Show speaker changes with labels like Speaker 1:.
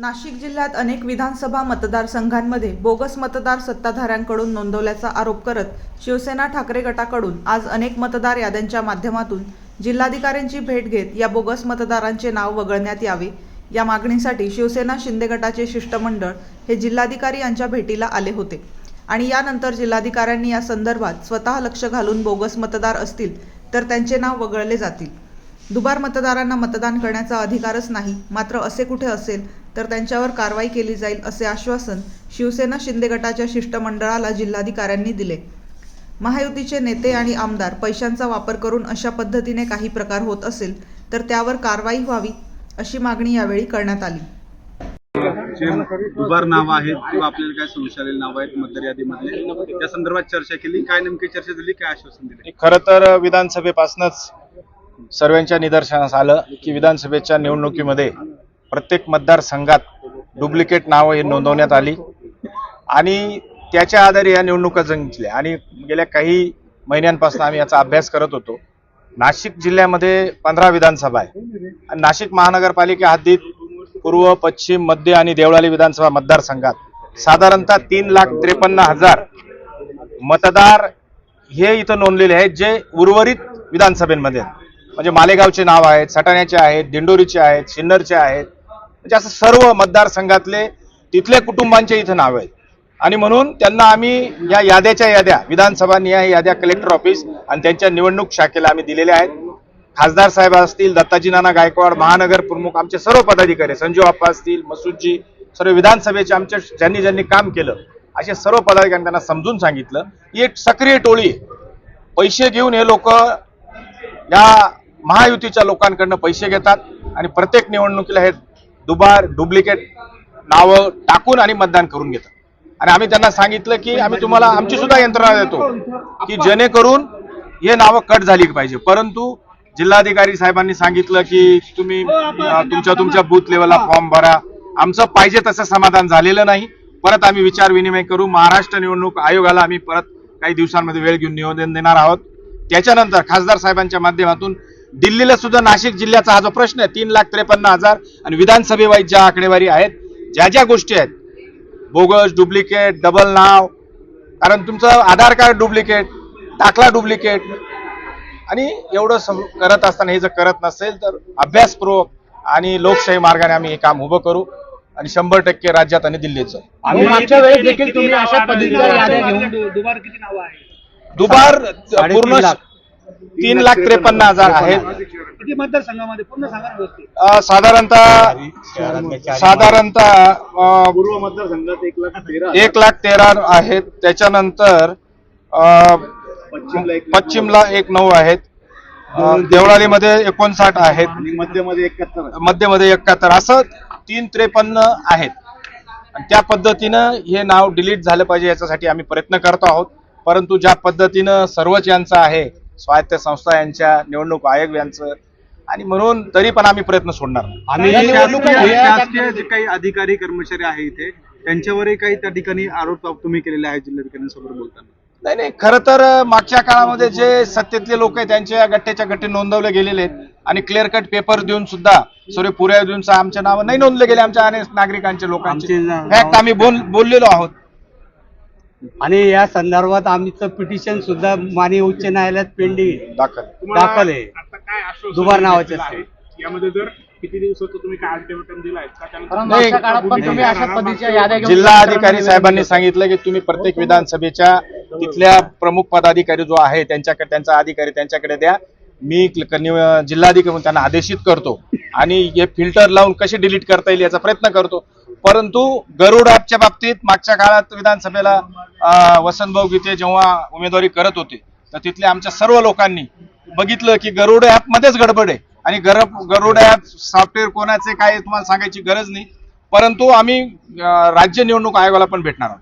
Speaker 1: नाशिक जिल्ह्यात अनेक विधानसभा मतदारसंघांमध्ये बोगस मतदार सत्ताधाऱ्यांकडून नोंदवल्याचा आरोप करत शिवसेना ठाकरे गटाकडून आज अनेक मतदार याद्यांच्या माध्यमातून जिल्हाधिकाऱ्यांची भेट घेत या बोगस मतदारांचे नाव वगळण्यात यावे. या मागणीसाठी शिवसेना शिंदे गटाचे शिष्टमंडळ हे जिल्हाधिकारी यांच्या भेटीला आले होते. आणि यानंतर जिल्हाधिकाऱ्यांनी या संदर्भात स्वतः लक्ष घालून बोगस मतदार असतील तर त्यांचे नाव वगळले जातील. दुबार मतदारांना मतदान करण्याचा अधिकारच नाही मात्र असे कुठे असेल तर त्यांच्यावर कारवाई केली जाईल असे आश्वासन शिवसेना शिंदे गटाच्या शिष्टमंडळाला जिल्हाधिकाऱ्यांनी दिले. महायुतीचे नेते आणि आमदार पैशांचा वापर करून अशा पद्धतीने काही प्रकार होत असेल तर त्यावर कारवाई व्हावी अशी मागणी यावेळी करण्यात आली.
Speaker 2: दुबार नाव आहेत किंवा आपल्याला काय संशय आलेले नाव आहेत मतदार यादीमधले त्या संदर्भात चर्चा केली. काय नेमकी चर्चा झाली काय आश्वासन दिले?
Speaker 3: खरं तर विधानसभेपासूनच सर्वांच्या निदर्शनास आलं की विधानसभेच्या निवडणुकीमध्ये प्रत्येक मतदारसंघात डुप्लिकेट नावं ही नोंदवण्यात आली. आणि त्याच्या आधारे या निवडणुका जिंकल्या. आणि गेल्या काही महिन्यांपासून आम्ही याचा अभ्यास करत होतो. नाशिक जिल्ह्यामध्ये पंधरा विधानसभा आहे. आणि नाशिक महानगरपालिका हद्दीत पूर्व पश्चिम मध्य आणि देवळाली विधानसभा मतदारसंघात साधारणतः तीन लाख त्रेपन्न हजार मतदार हे इथं नोंदलेले आहेत जे उर्वरित विधानसभेमध्ये म्हणजे मालेगावचे नाव आहेत सटाण्याचे आहेत दिंडोरीचे आहेत सिन्नरचे आहेत. म्हणजे असं सर्व मतदारसंघातले तिथल्या कुटुंबांचे इथं नाव आहेत. आणि म्हणून त्यांना आम्ही या याद्याच्या याद्या विधानसभा निहाय याद्या कलेक्टर ऑफिस आणि त्यांच्या निवडणूक शाखेला आम्ही दिलेल्या आहेत. खासदार साहेब असतील दत्ताजी नाना गायकवाड महानगर प्रमुख आमचे सर्व पदाधिकारी संजू आप्पा असतील मसूदजी सर्व विधानसभेचे आमच्या ज्यांनी ज्यांनी काम केलं असे सर्व पदाधिकाऱ्यांनी त्यांना समजून सांगितलं ही एक सक्रिय टोळी पैसे घेऊन हे लोक या महायुतीच्या लोकांकडनं पैसे घेतात आणि प्रत्येक निवडणुकीला हे दुबार डुप्लिकेट नावं टाकून आणि मतदान करून घेतात. आणि आम्ही त्यांना सांगितलं की आम्ही तुम्हाला आमची सुद्धा यंत्रणा देतो की जेणेकरून हे नावं कट झाली पाहिजे. परंतु जिल्हाधिकारी साहेबांनी सांगितलं की तुम्ही तुमच्या तुमच्या बूथ लेवलला फॉर्म भरा. आमचं पाहिजे तसं समाधान झालेलं नाही. परत आम्ही विचार विनिमय करू. महाराष्ट्र निवडणूक आयोगाला आम्ही परत काही दिवसांमध्ये वेळ घेऊन निवेदन देणार आहोत. त्याच्यानंतर खासदार साहेबांच्या माध्यमातून दिल्लीला सुद्धा नाशिक जिल्ह्याचा हा जो प्रश्न आहे तीन लाख त्रेपन्न हजार आणि विधानसभेवाईज ज्या आकडेवारी आहेत ज्या ज्या गोष्टी आहेत बोगस डुप्लिकेट डबल नाव कारण तुमचं आधार कार्ड डुप्लिकेट दाखला डुप्लिकेट आणि एवढं सम- करत असताना हे जर करत नसेल तर अभ्यासपूर्वक आणि लोकशाही मार्गाने आम्ही हे काम उभं करू आणि शंभर टक्के राज्यात आणि दिल्लीत जाऊ.
Speaker 4: आम्ही मागच्या वेळेस देखील तुम्ही अशा पद्धतीच्या याद्या घेऊन
Speaker 5: दुबार किती नावं आहे
Speaker 3: दुबार पूर्ण तीन लाख त्रेपन्न हजार आहेत.
Speaker 5: किती मतदारसंघामध्ये? पूर्ण सांगा ना व्यवस्थित.
Speaker 3: अं, साधारणतः साधारणतः
Speaker 2: पूर्व मतदारसंघात एक लाख तेरा
Speaker 3: एक लाख तेरा आहेत. त्याच्यानंतर अं,
Speaker 2: पश्चिमला एक लाख
Speaker 3: पश्चिमला एक नऊ आहेत. अं, देवळालीमध्ये एकोणसाठ आहेत.
Speaker 2: आणि मध्यमध्ये एकाहत्तर
Speaker 3: मध्यमध्ये एकाहत्तर. असं तीन त्रेपन्न आहेत. आणि त्या पद्धतीनं हे नाव डिलीट झालं पाहिजे याच्यासाठी आम्ही प्रयत्न करतो आहोत. परंतु ज्या पद्धतीनं सर्वच यांचं आहे स्वायत्त संस्था यांच्या निवडणूक आयोग यांचं. आणि म्हणून तरी पण आम्ही प्रयत्न सोडणार नाही.
Speaker 4: आम्ही
Speaker 2: शासकीय जे काही अधिकारी कर्मचारी आहे इथे त्यांच्यावरही काही त्या ठिकाणी आरोप तुम्ही केलेले आहेत जिल्हाधिकाऱ्यांसोबत बोलताना?
Speaker 3: नाही नाही खरं तर मागच्या काळामध्ये जे सत्तेतले लोक आहेत त्यांच्या गट्ट्याच्या गट्टे नोंदवले गेलेले आहेत. आणि क्लिअर कट पेपर देऊन सुद्धा सर्व पुऱ्या देऊन सा- आमच्या नाव नाही नोंदले गेले आमच्या अनेक नागरिकांचे लोकांचे. फॅक्ट आम्ही बोल बोललेलो आहोत.
Speaker 4: आणि या संदर्भात आमचं पिटिशन सुद्धा माननीय उच्च न्यायालयात पेंडिंग
Speaker 3: दाखल.
Speaker 4: दाखल आहे.
Speaker 5: आता काय आश्वासन
Speaker 4: दुबार नावाचे
Speaker 5: दिलं आहे? यामध्ये जर किती दिवसाचं तुम्ही काय अल्टिमेटम दिलाय
Speaker 3: नाही, जिल्हा अधिकारी साहेबांनी सांगितलं की तुम्ही प्रत्येक विधानसभेच्या तिथल्या प्रमुख पदाधिकारी जो आहे त्यांच्याकडे त्यांचा अधिकारी त्यांच्याकडे द्या. मी क्ल- जिल्हाधिकारी म्हणून त्यांना आदेशित करतो. आणि हे फिल्टर लावून कसे डिलीट करता येईल याचा प्रयत्न करतो. परंतु गरुड ॲपच्या बाबतीत मागच्या काळात विधानसभेला वसंतभाऊ गीते जेव्हा उमेदवारी करत होते तर तिथल्या आमच्या सर्व लोकांनी बघितलं की गरुड ॲप मध्येच गडबड आहे. आणि गर गरुड ॲप सॉफ्टवेअर कोणाचे काय तुम्हाला सांगायची गरज नाही. परंतु आम्ही राज्य निवडणूक आयोगाला पण भेटणार आहोत.